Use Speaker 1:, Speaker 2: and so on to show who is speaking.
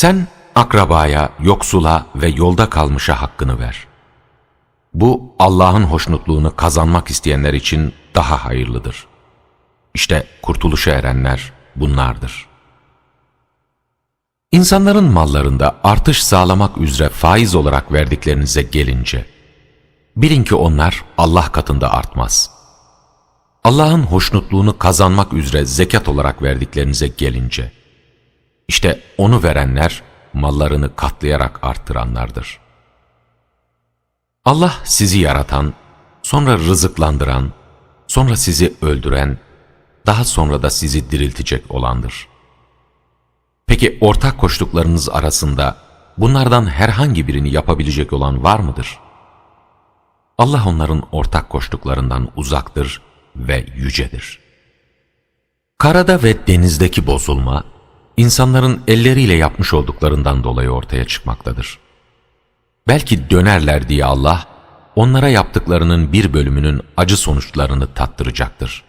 Speaker 1: Sen akrabaya, yoksula ve yolda kalmışa hakkını ver. Bu Allah'ın hoşnutluğunu kazanmak isteyenler için daha hayırlıdır. İşte kurtuluşa erenler bunlardır. İnsanların mallarında artış sağlamak üzere faiz olarak verdiklerinize gelince, bilin ki onlar Allah katında artmaz. Allah'ın hoşnutluğunu kazanmak üzere zekat olarak verdiklerinize gelince, işte onu verenler mallarını katlayarak arttıranlardır. Allah sizi yaratan, sonra rızıklandıran, sonra sizi öldüren, daha sonra da sizi diriltecek olandır. Peki ortak koştuklarınız arasında bunlardan herhangi birini yapabilecek olan var mıdır? Allah onların ortak koştuklarından uzaktır ve yücedir. Karada ve denizdeki bozulma, insanların elleriyle yapmış olduklarından dolayı ortaya çıkmaktadır. Belki dönerler diye Allah, onlara yaptıklarının bir bölümünün acı sonuçlarını tattıracaktır.